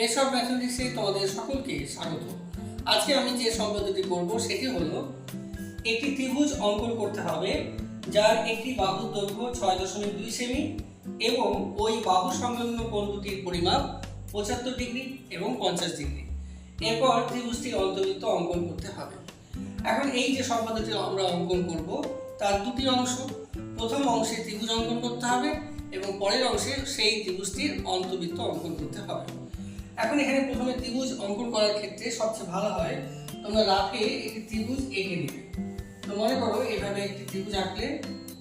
Of ম্যাথমেটিক্সে তোমাদের সকলকে স্বাগত। আজকে আমি যে সম্পর্কটি করব সেটি হলো, একটি ত্রিভুজ অঙ্কন করতে হবে, যার একটি বাহুর দৈর্ঘ্য ছয় দশমিক দুই সেমি এবং ওই বাহু সংলগ্ন কোণ দুটির পরিমাপ পঁচাত্তর ডিগ্রি এবং পঞ্চাশ ডিগ্রি। এরপর ত্রিভুজটির অন্তর্বৃত্ত অঙ্কন করতে হবে। এখন এই যে সম্পাদটি আমরা অঙ্কন করব, তার দুটি অংশ। প্রথম অংশে ত্রিভুজ অঙ্কন করতে হবে এবং পরের অংশে সেই ত্রিভুজটির অন্তর্বৃত্ত অঙ্কন করতে হবে। এখন এখানে প্রথমে ত্রিভুজ অঙ্কন করার ক্ষেত্রে সবচেয়ে ভালো হয়, তোমরা রাফে একটি ত্রিভুজ এঁকে নেবে। তো মনে করো এভাবে একটি ত্রিভুজ আঁকলে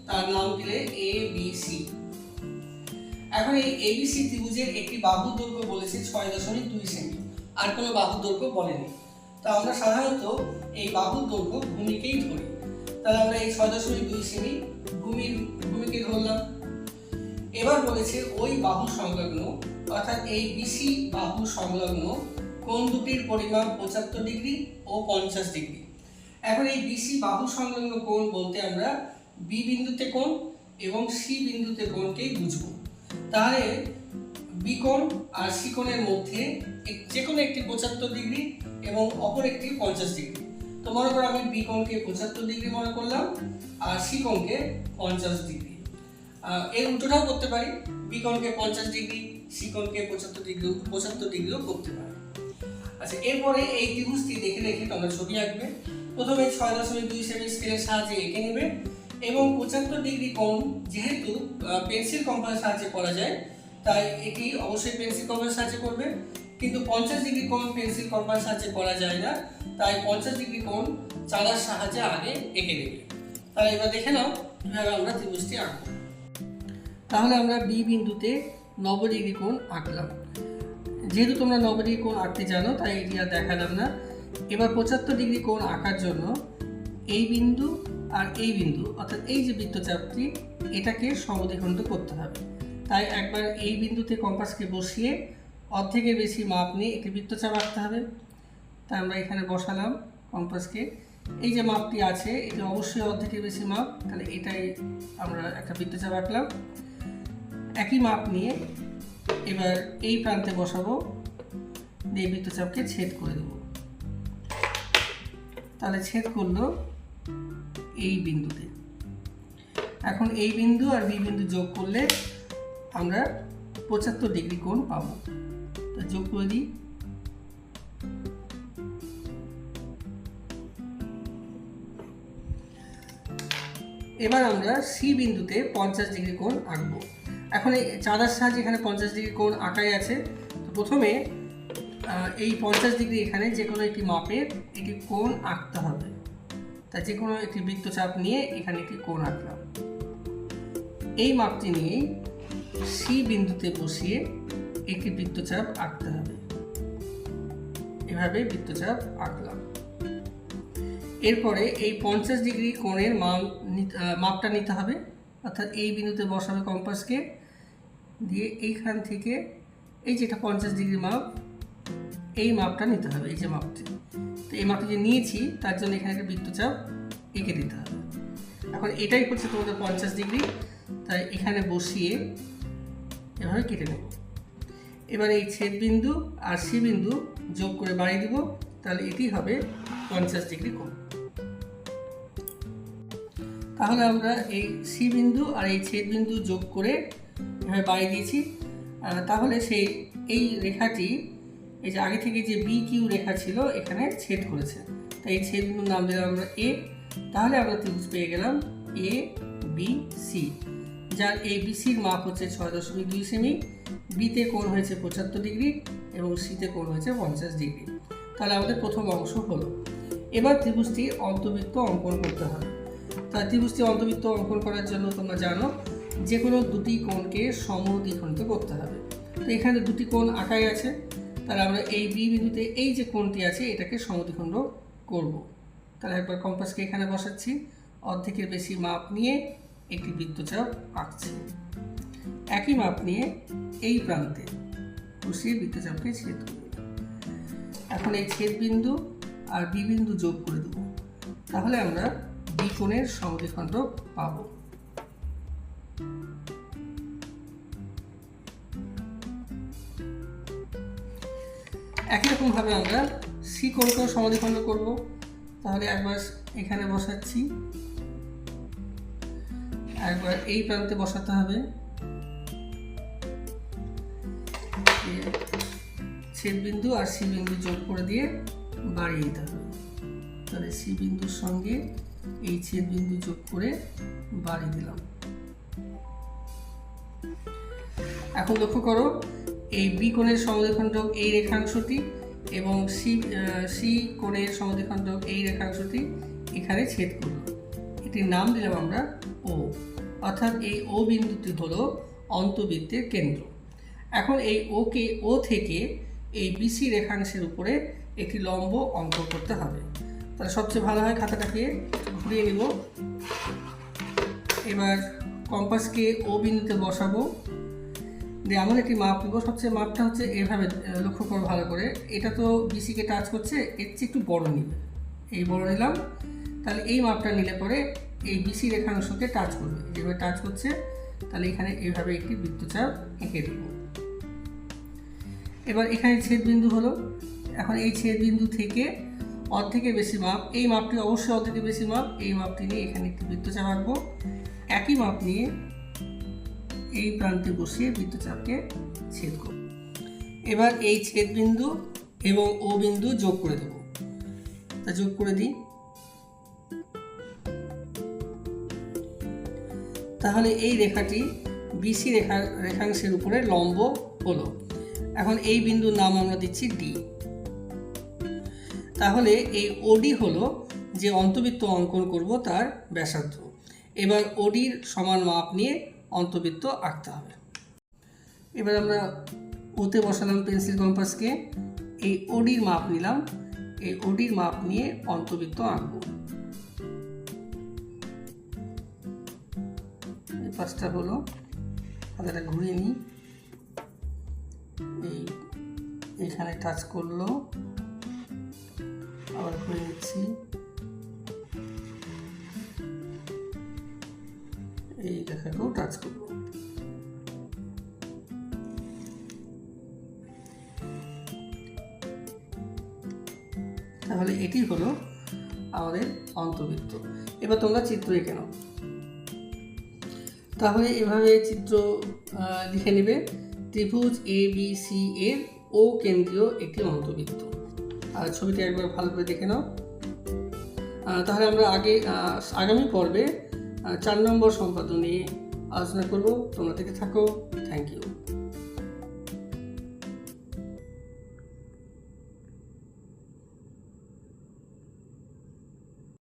তার নাম দিলে এ বি সি এখন এই এবিসি ত্রিভুজের একটি বাহুর দৈর্ঘ্য বলেছে ছয় দশমিক দুই সেমি, আর কোনো বাহুর দৈর্ঘ্য বলেনি। তো আমরা সাধারণত এই বাহুর দৈর্ঘ্য ভূমিকেই ধরি। তাহলে আমরা এই ছয় দশমিক দুই সেমি ভূমির ভূমিকে ধরলাম। এবার বলেছে ওই বাহু সংলগ্ন, অর্থাৎ এই বিসি বাহু সংলগ্ন কোন দুটির পরিমাপ পঁচাত্তর ডিগ্রি ও পঞ্চাশ ডিগ্রি। এখন এই বিসি বাহু সংলগ্ন কোণ বলতে আমরা বি বিন্দুতে কোণ এবং সি বিন্দুতে কোণকেই বুঝব। তাহলে বি আর সি কোণের মধ্যে যে কোনো একটি পঁচাত্তর ডিগ্রি এবং অপর একটি পঞ্চাশ ডিগ্রি। তো মনে করো আমি বি পঁচাত্তর ডিগ্রি মনে করলাম আর সি পঞ্চাশ ডিগ্রি। এর উল্টোটাও করতে পারি। বি কোণকে পঞ্চাশ ডিগ্রি সি পঁচাত্তর ডিগ্রি পঁচাত্তর ডিগ্রিও করতে পারি। আচ্ছা এরপরে এই ত্রিভুজটি দেখে দেখে তোমরা ছবি আঁকবে। প্রথমে ছয় দশমিক দুই সেমি স্কেলের সাহায্যে এঁকে নেবে এবং পঁচাত্তর ডিগ্রি কোণ যেহেতু পেন্সিল কম্পাসের সাহায্যে করা যায়, তাই এটি অবশ্যই পেন্সিল কম্পাসের সাহায্যে করবে। কিন্তু পঞ্চাশ ডিগ্রি কোণ পেন্সিল কম্পাসের সাহায্যে করা যায় না, তাই পঞ্চাশ ডিগ্রি কোণ চালার সাহায্যে আগে এঁকে নেবে। তাহলে এবার দেখে নাও কীভাবে আমরা ত্রিভুজটি আঁকবো। তাহলে আমরা বি বিন্দুতে নব্বই ডিগ্রি কোণ আঁকলাম। যেহেতু তোমরা নব্বই ডিগ্রি কোণ আঁকতে জানো, তাই এটি আর দেখালাম না। এবার পঁচাত্তর ডিগ্রি কোণ আঁকার জন্য এই বিন্দু আর এই বিন্দু, অর্থাৎ এই যে বৃত্তচাপটি, এটাকে সমদ্বিখণ্ড করতে হবে। তাই একবার এই বিন্দুতে কম্পাসকে বসিয়ে অর্ধেকের বেশি মাপ নিয়ে একটি বৃত্তচাপ আঁকতে হবে। তাই আমরা এখানে বসালাম কম্পাসকে। এই যে মাপটি আছে, এটা অবশ্যই অর্ধেকের বেশি মাপ, তাহলে এটাই আমরা একটা বৃত্তচাপ আঁকলাম। একই মাপ নিয়ে এবার এই প্রান্তে বসাবো। দিয়ে বৃত্তচাপকে ছেদ করে দেবো। তাহলে ছেদ করল এই বিন্দুতে। এখন এই বিন্দু আর বি বিন্দু যোগ করলে আমরা পঁচাত্তর ডিগ্রি কোণ পাবো। তো যোগ করে দিই। এবার আমরা সি বিন্দুতে পঞ্চাশ ডিগ্রি কোণ আঁকবো। এখন এই চাঁদার সাহায্যে এখানে পঞ্চাশ ডিগ্রি কোণ আঁকাই আছে। তো প্রথমে এই পঞ্চাশ ডিগ্রি এখানে যে কোনো একটি মাপের একটি কোণ আঁকতে হবে। তা যে কোনো একটি বৃত্তচাপ নিয়ে এখানে একটি কোণ আঁকলাম। এই মাপটি নিয়ে সি বিন্দুতে বসিয়ে একটি বৃত্তচাপ আঁকতে হবে। এভাবে বৃত্তচাপ আঁকলাম। এরপরে এই পঞ্চাশ ডিগ্রি কোণের মান মাপটা নিতে হবে। অর্থাৎ এই বিন্দুতে বসাবে কম্পাসকে দিয়ে এইখান থেকে এই যেটা পঞ্চাশ ডিগ্রি মাপ এই মাপটা নিতে হবে, এই যে মাপটি তো এই মাপটি যে নিয়েছি, তার জন্য এখানে একটা বৃত্তচাপ এঁকে দিতে হবে। এখন এটাই হচ্ছে তোমাদের পঞ্চাশ ডিগ্রি তাই এখানে বসিয়ে এভাবে কেটে নেব। এবার এই ছেদ বিন্দু আর সি বিন্দু যোগ করে বাড়িয়ে দিব, তাহলে এটি হবে পঞ্চাশ ডিগ্রি কোণ। তাহলে আমরা এই সি বিন্দু আর এই ছেদ বিন্দু যোগ করে এভাবে বাড়িয়ে দিয়েছি তাহলে সেই, এই রেখাটি, এই যে আগে থেকে যে বি কিউ রেখা ছিল, এখানে ছেদ করেছে। তাই এই ছেদ বিন্দুর নাম দিলাম আমরা এ তাহলে আমরা ত্রিভুজ পেয়ে গেলাম এ বি সি যার এ বি সির মাপ হচ্ছে ছয় দশমিক দুই সেমি বিতে কোণ হয়েছে পঁচাত্তর ডিগ্রি এবং সিতে কোণ হয়েছে পঞ্চাশ ডিগ্রি। তাহলে আমাদের প্রথম অংশ হলো। এবার ত্রিভুজটি অন্তর্বৃত্ত অঙ্কন করতে হবে। তা ত্রিভুজটি অন্তবৃত্ত অঙ্কন করার জন্য তোমরা জানো যে কোনো দুটি কোণকে সমদ্বিখণ্ডিত করতে হবে। তো এখানে দুটি কোণ আঁকাই আছে। তাহলে আমরা এই বি বিন্দুতে এই যে কোণটি আছে, এটাকে সমদ্বিখণ্ড করব। তাহলে একবার কম্পাসকে এখানে বসাচ্ছি। অর্ধেকের বেশি মাপ নিয়ে একটি বৃত্তচাপ আঁকছি। একই মাপ নিয়ে এই প্রান্তে বসিয়ে বৃত্তচাপকে ছেদ করব। এখন এই ছেদ বিন্দু আর বি বিন্দু যোগ করে দেবো। তাহলে আমরা বি কোণের সমদ্বিখণ্ড পাবো। একই রকমভাবে আমরা সি কোণকেও সমাধিখণ্ড করব। তাহলে একবার এখানে বসাচ্ছি। একবার এই প্রান্তে বসাতে হবে। ছেদ বিন্দু আর সি বিন্দু যোগ করে দিয়ে বাড়িয়ে দিতে হবে। তাহলে সি বিন্দুর সঙ্গে এই ছেদ বিন্দু যোগ করে বাড়িয়ে দিলাম। এখন লক্ষ্য করো, এই বি কোণের সমদ্বিখণ্ডক এই রেখাংশটি এবং সি সি কোণের সমদ্বিখণ্ডক এই রেখাংশটি এখানে ছেদ করল। এটির নাম দিলাম আমরা ও অর্থাৎ এই ও বিন্দুটি হলো অন্তবৃত্তের কেন্দ্র। এখন এই ওকে ও থেকে এই বিসি রেখাংশের উপরে একটি লম্ব অঙ্ক করতে হবে। তাহলে সবচেয়ে ভালো হয় খাতাটাকে ঘুরিয়ে নিব। এবার কম্পাসকে ও বিন্দুতে বসাবো। দিয়ে এমন একটি মাপ নেব, সবচেয়ে মাপটা হচ্ছে এভাবে লক্ষ্য করো ভালো করে। এটা তো বিসিকে টাচ করছে, এর চেয়ে একটু বড় নিবে এই বড় নিলাম, তাহলে এই মাপটা নিলে পরে এই বিসি রেখাংশকে টাচ করবে। যেভাবে টাচ করছে, তাহলে এখানে এইভাবে একটি বৃত্তচাপ এঁকে দেবো। এবার এখানে ছেদ বিন্দু হলো। এখন এই ছেদ বিন্দু থেকে অর্ধেকের বেশি মাপ, এই মাপটি অবশ্যই অর্ধেকের বেশি মাপ, এই মাপটি নিয়ে এখানে একটি বৃত্তচাপ আঁকবো। একই মাপ নিয়ে এই প্রান্তে বসিয়ে বৃত্তচাপকে ছেদ করব। এবার এই ছেদ বিন্দু এবং ও বিন্দু যোগ করে দেব। তা যোগ করে দিই। তাহলে এই রেখাটি বিসি রেখা রেখাংশের উপরে লম্ব হলো। এখন এই বিন্দুর নাম আমরা দিচ্ছি ডি। তাহলে এই ওডি হলো যে অন্তবৃত্ত অঙ্কন করব তার ব্যাসার্ধ। এবার ওডির সমান মাপ নিয়ে অন্তবৃত্ত আঁকতে হবে। এবার আমরা ওতে বসালাম পেন্সিল কম্পাসকে। এই ওডির মাপ নিলাম। এই ওডির মাপ নিয়ে অন্তবৃত্ত আঁকবো। এই পাঁচটা হলো হাতাটা ঘুরিয়ে নিই। এই এখানে টাচ করল। আবার ঘুরে নিচ্ছি। এই রেখাকেও টাচ করব তাহলে এটি হলো আমাদের অন্তবৃত্ত এবার তোমরা চিত্র এঁকে নাও তাহলে এভাবে চিত্র লিখে নেবে ত্রিভুজ এ বি সি এর ও কেন্দ্রীয় একটি অন্তবৃত্ত আর ছবিটি একবার ভালো করে দেখে নাও তাহলে আমরা আগে আগামী পর্বে চার নম্বর সম্পাদনী আলোচনা করব। তোমরা থেকে থাকো। Thank you